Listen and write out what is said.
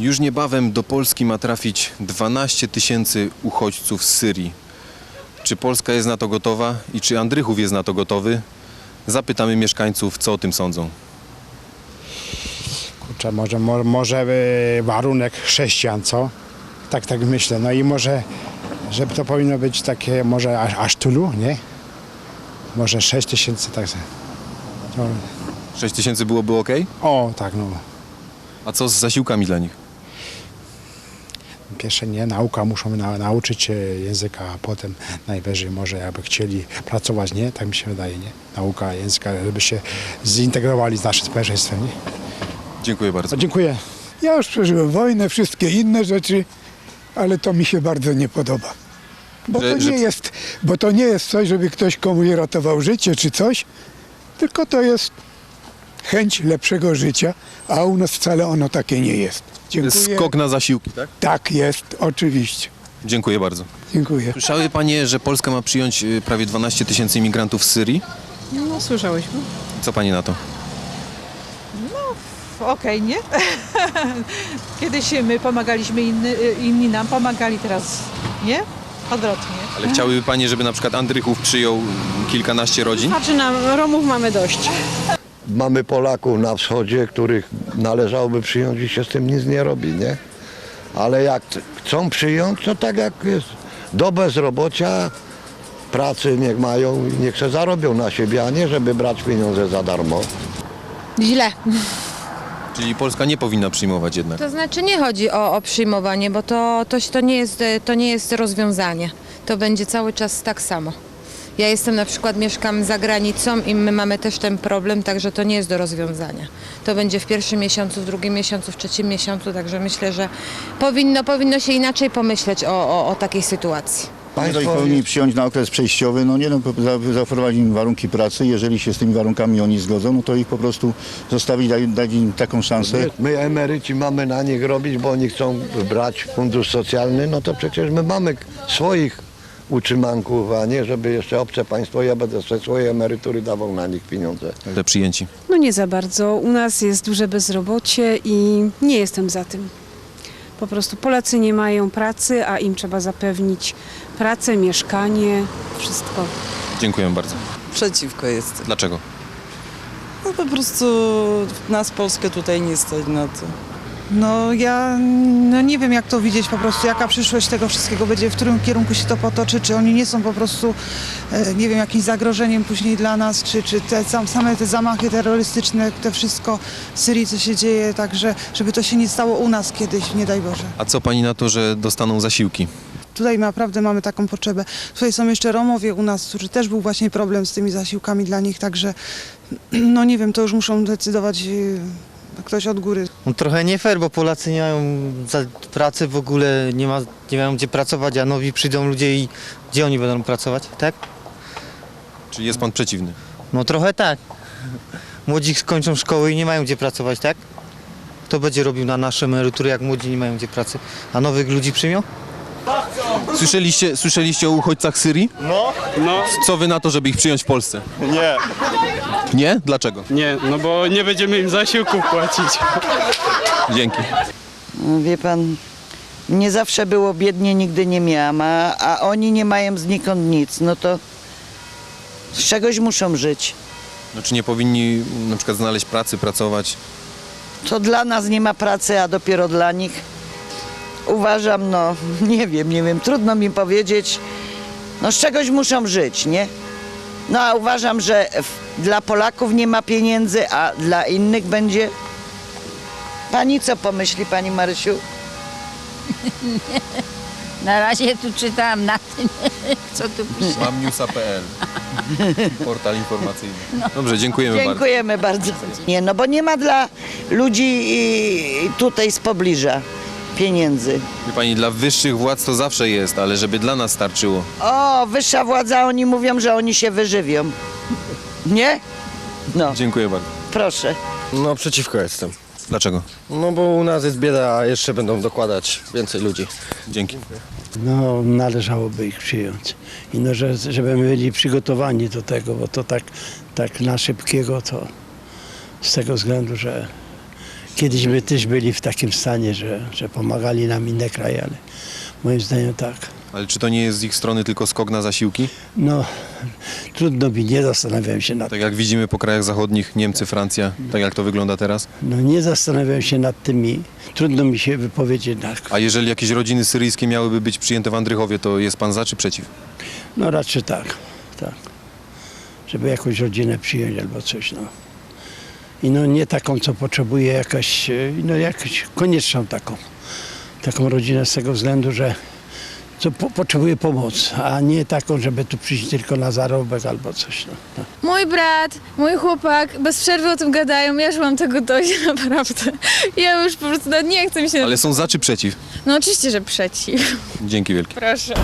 Już niebawem do Polski ma trafić 12 tysięcy uchodźców z Syrii. Czy Polska jest na to gotowa i czy Andrychów jest na to gotowy? Zapytamy mieszkańców, co o tym sądzą. Kurczę, może, mo, może e, warunek chrześcijan, co? Tak, tak myślę. No i może, żeby to powinno być takie, może aż, aż tylu, nie? Może 6 tysięcy, tak. No, 6 tysięcy byłoby ok? o, tak, no. A co z zasiłkami dla nich? Pierwsze nie, nauka, muszą na, nauczyć się języka, a potem najwyżej może jakby chcieli pracować, nie? Tak mi się wydaje, nie? Nauka języka, żeby się zintegrowali z naszym społeczeństwem, nie? Dziękuję bardzo. Dziękuję. Ja już przeżyłem wojnę, wszystkie inne rzeczy, ale to mi się bardzo nie podoba. Bo Że- to że- nie jest, bo to nie jest coś, żeby ktoś komuś ratował życie czy coś, tylko to jest chęć lepszego życia, a u nas wcale ono takie nie jest. Dziękuję. Skok na zasiłki, tak? Tak jest, oczywiście. Dziękuję bardzo. Dziękuję. Słyszały panie, że Polska ma przyjąć y, prawie 12 tysięcy imigrantów z Syrii? No słyszałyśmy. Co pani na to? Okej, nie? Kiedyś my pomagaliśmy, inny, inni nam pomagali, teraz nie? Odwrotnie. Ale chciałyby panie, żeby na przykład Andrychów przyjął kilkanaście rodzin? Znaczy nam Romów mamy dość. Mamy Polaków na wschodzie, których należałoby przyjąć i się z tym nic nie robi, nie? Ale jak chcą przyjąć, to tak jak jest do bezrobocia, pracy niech mają i niech se zarobią na siebie, a nie żeby brać pieniądze za darmo. Źle. Czyli Polska nie powinna przyjmować jednak. To znaczy nie chodzi o, o przyjmowanie, bo to, to, to, nie jest, to nie jest rozwiązanie. To będzie cały czas tak samo. Ja jestem na przykład, mieszkam za granicą i my mamy też ten problem, także to nie jest do rozwiązania. To będzie w pierwszym miesiącu, w drugim miesiącu, w trzecim miesiącu, także myślę, że powinno, powinno się inaczej pomyśleć o, o, o takiej sytuacji. Jeżeli powinni przyjąć na okres przejściowy, no nie no, za- zaoferować im warunki pracy, jeżeli się z tymi warunkami oni zgodzą, no to ich po prostu zostawić, dać, dać im taką szansę. My, my emeryci mamy na nich robić, bo oni chcą brać fundusz socjalny, no to przecież my mamy swoich utrzymanków, a nie żeby jeszcze obce państwo, ja będę ze swojej emerytury dawał na nich pieniądze. Te przyjęci. No nie za bardzo. U nas jest duże bezrobocie i nie jestem za tym. Po prostu Polacy nie mają pracy, a im trzeba zapewnić pracę, mieszkanie, wszystko. Dziękuję bardzo. Przeciwko jest. Dlaczego? No po prostu nas Polskę tutaj nie stać na to. No ja no nie wiem jak to widzieć po prostu, jaka przyszłość tego wszystkiego będzie, w którym kierunku się to potoczy, czy oni nie są po prostu, e, nie wiem, jakimś zagrożeniem później dla nas, czy, czy te sam, same te zamachy terrorystyczne, to wszystko w Syrii, co się dzieje, także żeby to się nie stało u nas kiedyś, nie daj Boże. A co pani na to, że dostaną zasiłki? Tutaj naprawdę mamy taką potrzebę. Tutaj są jeszcze Romowie u nas, którzy też był właśnie problem z tymi zasiłkami dla nich, także no nie wiem, to już muszą decydować e, ktoś od góry. No, trochę nie fair, bo Polacy nie mają za pracy w ogóle, nie, ma, nie mają gdzie pracować, a nowi przyjdą ludzie i gdzie oni będą pracować, tak? Czy jest pan przeciwny? No trochę tak. Młodzi skończą szkoły i nie mają gdzie pracować, tak? Kto będzie robił na nasze emerytury, jak młodzi nie mają gdzie pracy? A nowych ludzi przyjmą? Słyszeliście, słyszeliście o uchodźcach z Syrii? No, no, Co wy na to, żeby ich przyjąć w Polsce? nie, Nie? Dlaczego? nie, no bo nie będziemy im zasiłków płacić. Dzięki. No, Wie pan, nie zawsze było biednie, nigdy nie miałam, a, a oni nie mają znikąd nic, no to z czegoś muszą żyć. No, czy nie powinni na przykład znaleźć pracy, pracować? To dla nas nie ma pracy, a dopiero dla nich. Uważam, no nie wiem, nie wiem, trudno mi powiedzieć. No z czegoś muszą żyć, nie? No a uważam, że w, dla Polaków nie ma pieniędzy, a dla innych będzie. Pani co pomyśli, pani Marysiu? Na razie tu czytałam na tym, co tu pisze. Mam newsa.pl. Portal informacyjny. Dobrze, dziękujemy bardzo. Dziękujemy bardzo. Nie, no bo nie ma dla ludzi tutaj z pobliża pieniędzy. Wie pani, dla wyższych władz to zawsze jest, ale żeby dla nas starczyło. O, wyższa władza, oni mówią, że oni się wyżywią. Nie? No, Dziękuję bardzo. proszę. No przeciwko jestem. Dlaczego? No bo u nas jest bieda, a jeszcze będą dokładać więcej ludzi. Dzięki. No, należałoby ich przyjąć. I no, że, żeby byli przygotowani do tego, bo to tak, tak na szybkiego to z tego względu, że kiedyś my też byli w takim stanie, że, że pomagali nam inne kraje, ale moim zdaniem tak. Ale czy to nie jest z ich strony tylko skok na zasiłki? No, trudno mi, nie zastanawiam się nad Tak jak widzimy po krajach zachodnich, Niemcy, Francja, tak jak to wygląda teraz? No nie zastanawiam się nad tymi, trudno mi się wypowiedzieć tak. A jeżeli jakieś rodziny syryjskie miałyby być przyjęte w Andrychowie, to jest pan za czy przeciw? No raczej tak, tak. Żeby jakąś rodzinę przyjąć albo coś, no. I no nie taką, co potrzebuje jakaś, e, no jakąś konieczną taką. Taką rodzinę z tego względu, że co po, potrzebuje pomocy, a nie taką, żeby tu przyjść tylko na zarobek albo coś. No. no. Mój brat, mój chłopak bez przerwy o tym gadają, ja już mam tego dość naprawdę. Ja już po prostu nawet nie chcę mi się... Ale są za czy przeciw? No oczywiście, że przeciw. Dzięki wielkie. Proszę.